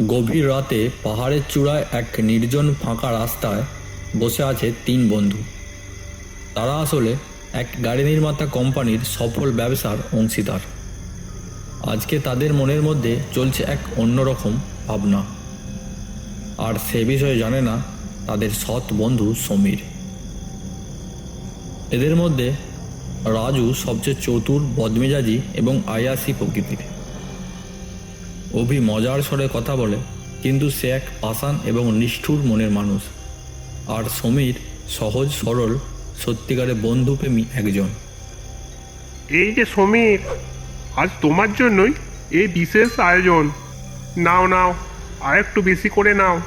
গভীর রাতে পাহাড়ের চূড়ায় এক নির্জন ফাঁকা রাস্তায় বসে আছে তিন বন্ধু। তারা আসলে এক গাড়ি নির্মাতা কোম্পানির সফল ব্যবসার অংশীদার। আজকে তাদের মনের মধ্যে চলছে এক অন্যরকম ভাবনা। আর সে বিষয়ে জানে না তাদের সৎ বন্ধু সমীর। এদের মধ্যে রাজু সবচেয়ে চতুর, বদমেজাজি এবং আয়াসি প্রকৃতির। অভি মজার স্বরে কথা বলে কিন্তু সে এক পাষাণ এবং নিষ্ঠুর মনের মানুষ। আর সমীর সহজ সরল সত্যিকারের বন্ধুপ্রেমী একজন। এই যে সমীর আজ তোমার জন্যই এই বিশেষ আয়োজন। নাও নাও আর একটু বেশি করে নাও।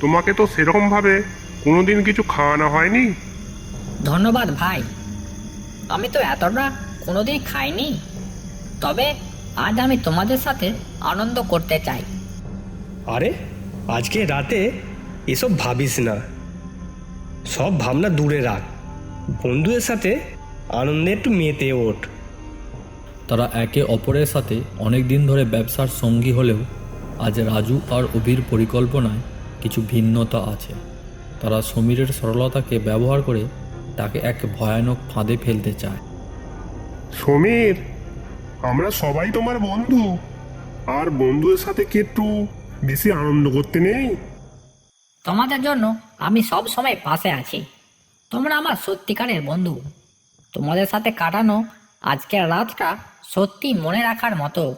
তোমাকে তো সেরকমভাবে কোনোদিন কিছু খাওয়ানো হয়নি। ধন্যবাদ ভাই। আমি তো এতটা কোনোদিন খাইনি। তবে আজ আমি তোমাদের সাথে আনন্দ করতে চাই। আরে আজকে রাতে এসব ভাবিস না। সব ভাবনা দূরে রাখ। বন্ধুদের সাথে আনন্দে একটু মেতে ওঠ। তারা একে অপরের সাথে অনেক দিন ধরে ব্যবসার সঙ্গী হলেও আজ রাজু আর অভির পরিকল্পনায় কিছু ভিন্নতা আছে। তারা সমীরের সরলতাকে ব্যবহার করে তাকে এক ভয়ানক ফাঁদে ফেলতে চায়। সমীর! আমরা সবাই তোমার বন্ধু। আর বন্ধুদের সাথে কি একটু বেশি আনন্দ করতে নেই? তোমাদের জন্য আমি সব সময় পাশে আছি। তোমরা আমার সত্যিকারের বন্ধু। তোমাদের সাথে কাটানো আজকের রাতটা সত্যি মনে রাখার মতো।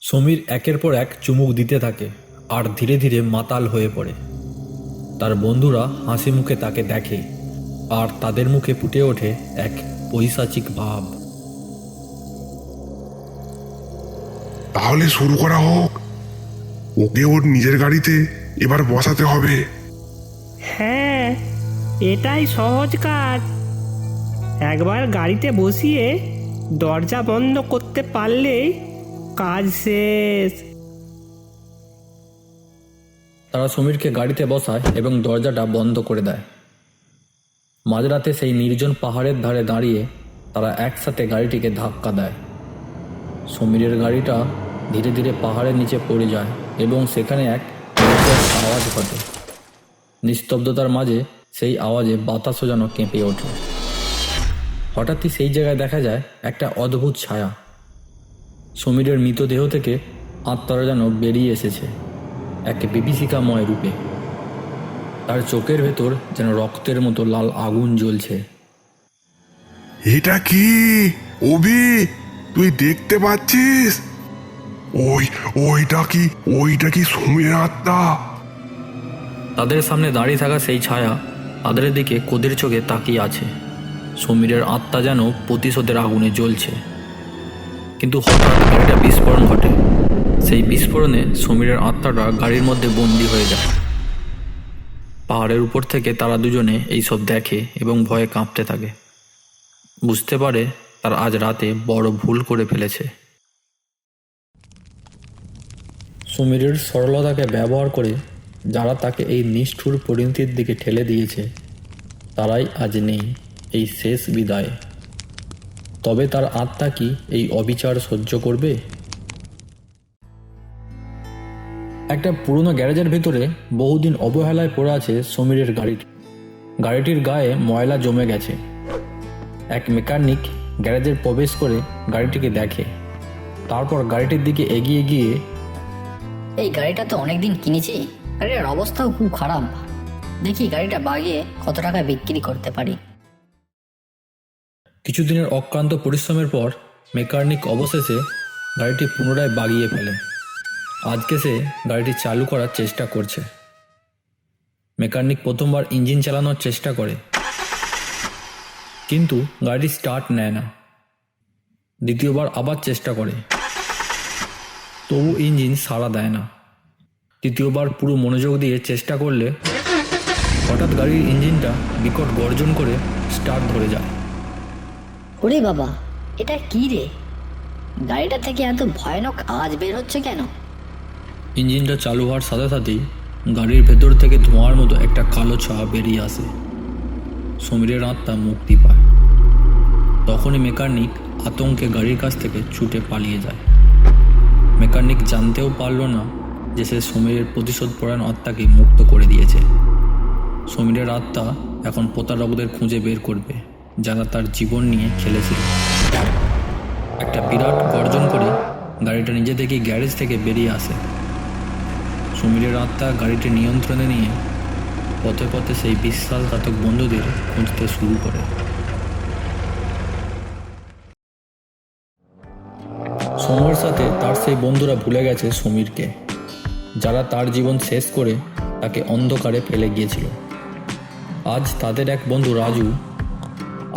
সমীর একের পর এক চুমুক দিতে থাকে আর ধীরে ধীরে মাতাল হয়ে পড়ে। তার বন্ধুরা হাসি মুখে তাকে দেখে আর তাদের মুখে ফুটে ওঠে এক পৈশাচিক ভাব। তাহলে শুরু করা হোক। ওকে ওর নিজের গাড়িতে এবার বসাতে হবে। হ্যাঁ এটাই সহজ কাজ। একবার গাড়িতে বসিয়ে দরজা বন্ধ করতে পারলেই কাজ শেষ। তারা সমীরকে গাড়িতে বসায় এবং দরজাটা বন্ধ করে দেয়। মাঝরাতে সেই নির্জন পাহাড়ের ধারে দাঁড়িয়ে তারা একসাথে গাড়িটিকে ধাক্কা দেয়। সমীরের গাড়িটা ধীরে ধীরে পাহাড়ের নিচে পড়ে যায় এবং সেখানে এক আওয়াজ ঘটে। নিস্তব্ধতার মাঝে সেই আওয়াজে বাতাসও যেন কেঁপে ওঠে। হঠাৎই সেই জায়গায় দেখা যায় একটা অদ্ভুত ছায়া। সমীরের মৃতদেহ থেকে আত্মারা যেন বেরিয়ে এসেছে, এক বিভীষিকাময় রূপে। তার চোখের ভেতর যেন রক্তের মতো লাল আগুন জ্বলছে। এটা কি? অভি, তুই দেখতে পাচ্ছিস? ওই, ওইটা কি ওইটা কি সমীরের আত্মা? তাদের সামনে দাঁড়িয়ে থাকা সেই ছায়া তাদের দিকে কোদের চোখে তাকিয়ে আছে। সমীরের আত্মা যেন প্রতিশোধের আগুনে জ্বলছে। কিন্তু হঠাৎ গাড়িটা বিস্ফোরণ ঘটে। সেই বিস্ফোরণে সমীরের আত্মাটা গাড়ির মধ্যে বন্দি হয়ে যায়। পাহাড়ের উপর থেকে তারা দুজনে এইসব দেখে এবং ভয়ে কাঁপতে থাকে। বুঝতে পারে তার আজ রাতে বড় ভুল করে ফেলেছে। সমীরের সরলতাকে ব্যবহার করে যারা তাকে এই নিষ্ঠুর পরিণতির দিকে ঠেলে দিয়েছে, তারাই আজ নেই এই শেষ বিদায়। তবে তার আত্মা কি এই অবিচার সহ্য করবে? একটা পুরনো গ্যারেজের ভেতরে বহুদিন অবহেলায় পড়ে আছে সমীরের গাড়িটি গাড়িটির গায়ে ময়লা জমে গেছে। এক মেকানিক গ্যারেজের প্রবেশ করে গাড়িটিকে দেখে। তারপর গাড়িটির দিকে এগিয়ে গিয়ে এই গাড়িটা তো অনেকদিন কিনেছি। গাড়িটার অবস্থাও খুব খারাপ। দেখি গাড়িটা বাগিয়ে কত টাকা বিক্রি করতে পারি। কিছুদিনের অক্লান্ত পরিশ্রমের পর মেকানিক অবশেষে গাড়িটি পুনরায় বাগিয়ে ফেলে আজকে সে গাড়িটি চালু করার চেষ্টা করছে। মেকানিক প্রথমবার ইঞ্জিন চালানোর চেষ্টা করে। কিন্তু গাড়িটি স্টার্ট নেয় না। দ্বিতীয়বার আবার চেষ্টা করে। তবু ইঞ্জিন সাড়া দেয় না। তৃতীয়বার পুরো মনোযোগ দিয়ে চেষ্টা করলে হঠাৎ গাড়ির ইঞ্জিনটা বিকট গর্জন করে স্টার্ট ধরে যায়। ওরে বাবা এটা কি রে? গাড়িটা থেকে এত ভয়ানক আওয়াজ বের হচ্ছে কেন? ইঞ্জিনটা চালু হওয়ার সাথে সাথেই গাড়ির ভেতর থেকে ধোঁয়ার মতো একটা কালো ছা বেরিয়ে আসে। সমীরের আত্মা মুক্তি পায়। তখনই মেকানিক আতঙ্কে গাড়ির কাছ থেকে ছুটে পালিয়ে যায়। মেকানিক জানতেও পারল না যে সে সমীরের প্রতিশোধ পরায়ণ আত্মাকে মুক্ত করে দিয়েছে। সমীরের আত্মা এখন প্রতারকদের খুঁজে বের করবে, যারা তার জীবন নিয়ে খেলেছিল একটা বিরাট গর্জন করে গাড়িটা নিজে থেকেই গ্যারেজ থেকে বেরিয়ে আসে। সমীরের আত্মা গাড়িটি নিয়ন্ত্রণে নিয়ে পথে পথে সেই বিশ্বাসঘাতক বন্ধুদের খুঁজতে শুরু করে। সময়ের সাথে তার সেই বন্ধুরা ভুলে গেছে সমীরকে। যারা তার জীবন শেষ করে তাকে অন্ধকারে ফেলে গিয়েছিল। আজ তাদের এক বন্ধু রাজু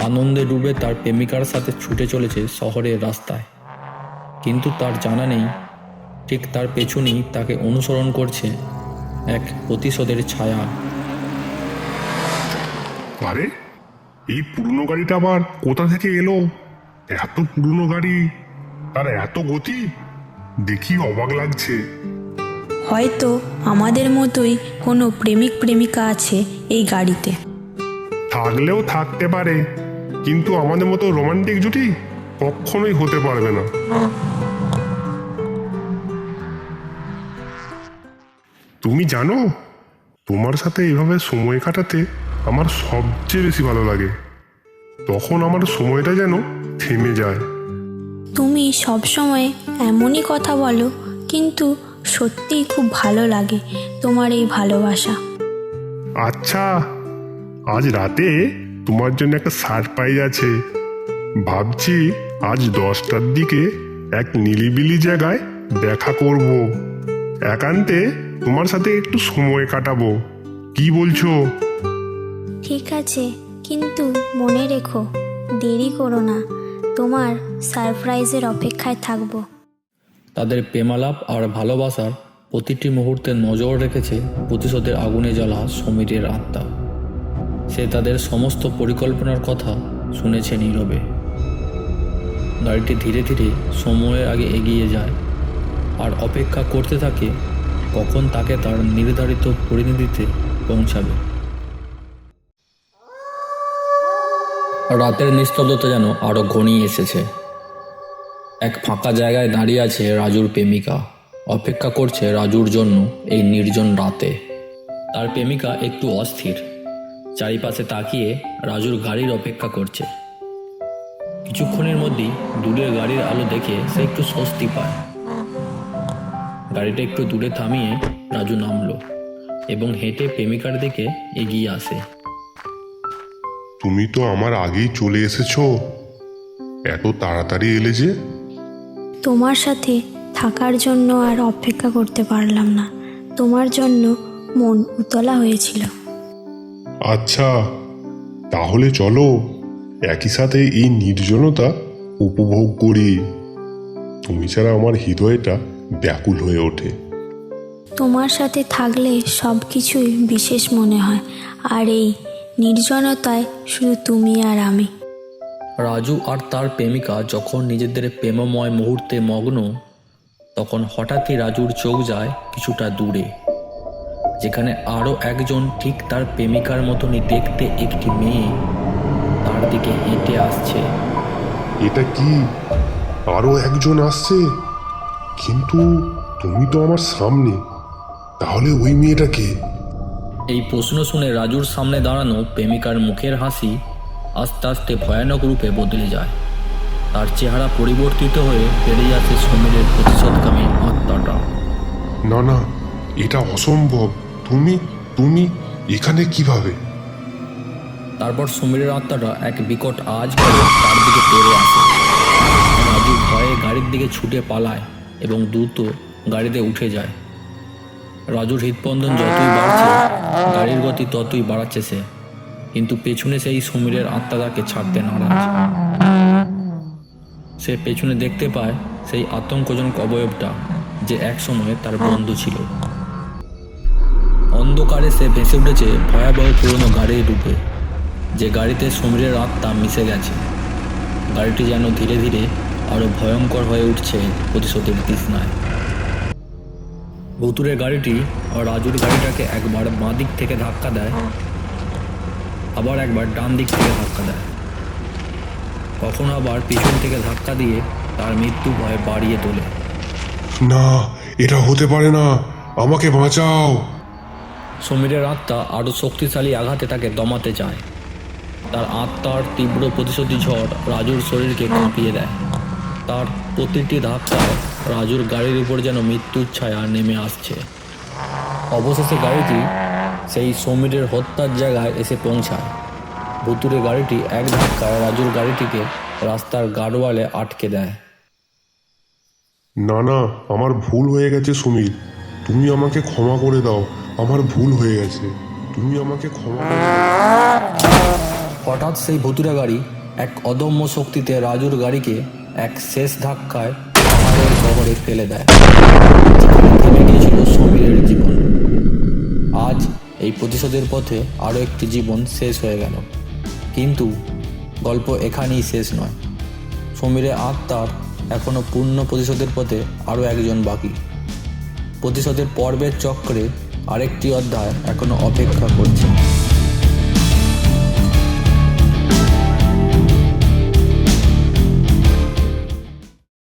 আনন্দে ডুবে তার প্রেমিকার সাথে ছুটে চলেছে শহরের রাস্তায়। কিন্তু তার জানা নেই, ঠিক তার পেছনেই তাকে অনুসরণ করছে এক প্রতিশোধের ছায়া। আরে, এই পুরনো গাড়িটা আবার কোথা থেকে এলো? এত পুরনো গাড়ি, তার এত গতি? দেখি অবাক লাগছে। হয়তো আমাদের মতোই কোনো প্রেমিক প্রেমিকা আছে এই গাড়িতে। থাকলেও থাকতে পারে কিন্তু আমাদের মতো রোমান্টিক জুটি কখনোই হতে পারবে না। তুমি জানো তোমার সাথে এভাবে সময় কাটাতে আমার সবচেয়ে বেশি ভালো লাগে। তখন আমার সময়টা যেন থেমে যায়। তুমি সবসময় এমনই কথা বলো কিন্তু সত্যিই খুব ভালো লাগে তোমার এই ভালোবাসা। আচ্ছা আজ রাতে তোমার জন্য একটা সারপ্রাইজ আছে। ভাবছি আজ দশটার দিকে এক নিলিবিলি জায়গায় দেখা করব। একান্তে তোমার সাথে একটু সময় কাটাবো। কি বলছো? ঠিক আছে কিন্তু মনে রেখো দেরি করো না। তোমার সারপ্রাইজের অপেক্ষায় থাকব। তাদের প্রেমালাপ আর ভালোবাসার প্রতিটি মুহূর্তে নজর রেখেছে প্রতিশোধের আগুনে জ্বলা সমীরের আত্মা। সে তাদের সমস্ত পরিকল্পনার কথা শুনেছে নীরবে। গাড়িটি ধীরে ধীরে সময়ের আগে এগিয়ে যায় আর অপেক্ষা করতে থাকে কখন তাকে তার নির্ধারিত পরিণতিতে পৌঁছাবে। রাতের নিস্তব্ধতা যেন আরও ঘনিয়ে এসেছে। এক ফাঁকা জায়গায় দাঁড়িয়ে আছে রাজুর প্রেমিকা। অপেক্ষা করছে রাজুর জন্য এই নির্জন রাতে। তার প্রেমিকা একটু অস্থির। চারিপাশে তাকিয়ে রাজুর গাড়ির অপেক্ষা করছে। কিছুক্ষণের মধ্যেই দূরের গাড়ির আলো দেখে সে একটু স্বস্তি পায়। গাড়িটা একটু দূরে থামিয়ে রাজু নামলো এবং হেঁটে প্রেমিকার দিকে এগিয়ে আসে। তুমি তো আমার আগেই চলে এসেছ। এত তাড়াতাড়ি এলে যে? তোমার সাথে থাকার জন্য আর অপেক্ষা করতে পারলাম না। তোমার জন্য মন উতলা হয়েছিল। আচ্ছা তাহলে চলো একই সাথে এই নির্জনতা উপভোগ করি। তুমি ছাড়া আমার হৃদয়টা ব্যাকুল হয়ে ওঠে। তোমার সাথে থাকলে সব কিছুই বিশেষ মনে হয় আর এই নির্জনতায় শুধু তুমি আর আমি। রাজু আর তার প্রেমিকা যখন নিজেদের প্রেমময় মুহূর্তে মগ্ন তখন হঠাৎই রাজুর চোখ যায় কিছুটা দূরে যেখানে আরও একজন ঠিক তার প্রেমিকার মতনই দেখতে একটি মেয়ে তার দিকে হেঁটে আসছে। এটা কি আরও একজন আসছে? কিন্তু তুমি তো আমার সামনে তাহলে ওই মেয়েটাকে এই প্রশ্ন শুনে রাজুর সামনে দাঁড়ানো প্রেমিকার মুখের হাসি আস্তে আস্তে ভয়ানক রূপে বদলে যায়। তার চেহারা পরিবর্তিত হয়ে বেরিয়ে আসে সমীরের প্রতিশোধকামী আত্মাটা। না না এটা অসম্ভব। তুমি তুমি এখানে কীভাবে? তারপর সমীরের আত্মাটা এক বিকট আজ করে তার দিকে তেড়ে আসে। রাজু ভয়ে গাড়ির দিকে ছুটে পালায় এবং দ্রুত গাড়িতে উঠে যায়। রাজুর হৃদস্পন্দন যতই বাড়ছে গাড়ির গতি ততই বাড়াচ্ছে সে। কিন্তু পেছনে সেই সমীরের আত্মা তাকে ছাড়তে নারাজ। সে পেছনে দেখতে পায় সেই আতঙ্কজনক অবয়বটা যে এক সময় তার বন্ধু ছিল। অন্ধকারে সে ভেসে উঠেছে ভয়াবহ পুরনো গাড়ির রূপে, যে গাড়িতে সমীরের আত্মা মিশে গেছে। গাড়িটি যেন ধীরে ধীরে আরও ভয়ঙ্কর হয়ে উঠছে প্রতিশোধের তৃষ্ণায়। ভুতুরের গাড়িটি আর রাজুর গাড়িটাকে একবার বাঁ দিক থেকে ধাক্কা দেয় আবার একবার ডান দিক থেকে ধাক্কা দেয়। কখনো আবার পিছন থেকে ধাক্কা দিয়ে তার মৃত্যু ভয় বাড়িয়ে তোলে। না এটা হতে পারে না। আমাকে বাঁচাও। সমীরের আত্মা আরও শক্তিশালী আঘাতে তাকে দমাতে চায়। তার আত্মার তীব্র প্রতিশোধী ঝড় রাজুর শরীরকে কাঁপিয়ে দেয়। তার প্রতিটি ধাক্কায় রাজুর গাড়ির উপর যেন মৃত্যুর ছায়া নেমে আসছে। অবশেষে গাড়িটি সেই সমীরের হত্যার জায়গায় এসে পৌঁছায়। ভুতুরে গাড়িটি এক ধাক্কায় রাজুর গাড়িটিকে রাস্তার গার্ডওয়ালে আটকে দেয়। না না আমার ভুল হয়ে গেছে সমীর। তুমি আমাকে ক্ষমা করে দাও আমার ভুল হয়ে গেছে। তুমি আমাকে ক্ষমা হঠাৎ সেই ভুতুরে গাড়ি এক অদম্য শক্তিতে রাজুর গাড়িকে এক শেষ ধাক্কায় পাহাড়ের ফেলে দেয়। যেখানে থেমে গিয়েছিল সমীরের জীবন। আজ এই প্রতিশোধের পথে আরও একটি জীবন শেষ হয়ে গেল। কিন্তু গল্প এখানেই শেষ নয়। সমীরের আত্মার এখনও পূর্ণ প্রতিশোধের পথে আরও একজন বাকি। প্রতিশোধের পর্বের চক্রে আরেকটি অধ্যায় এখনও অপেক্ষা করছে।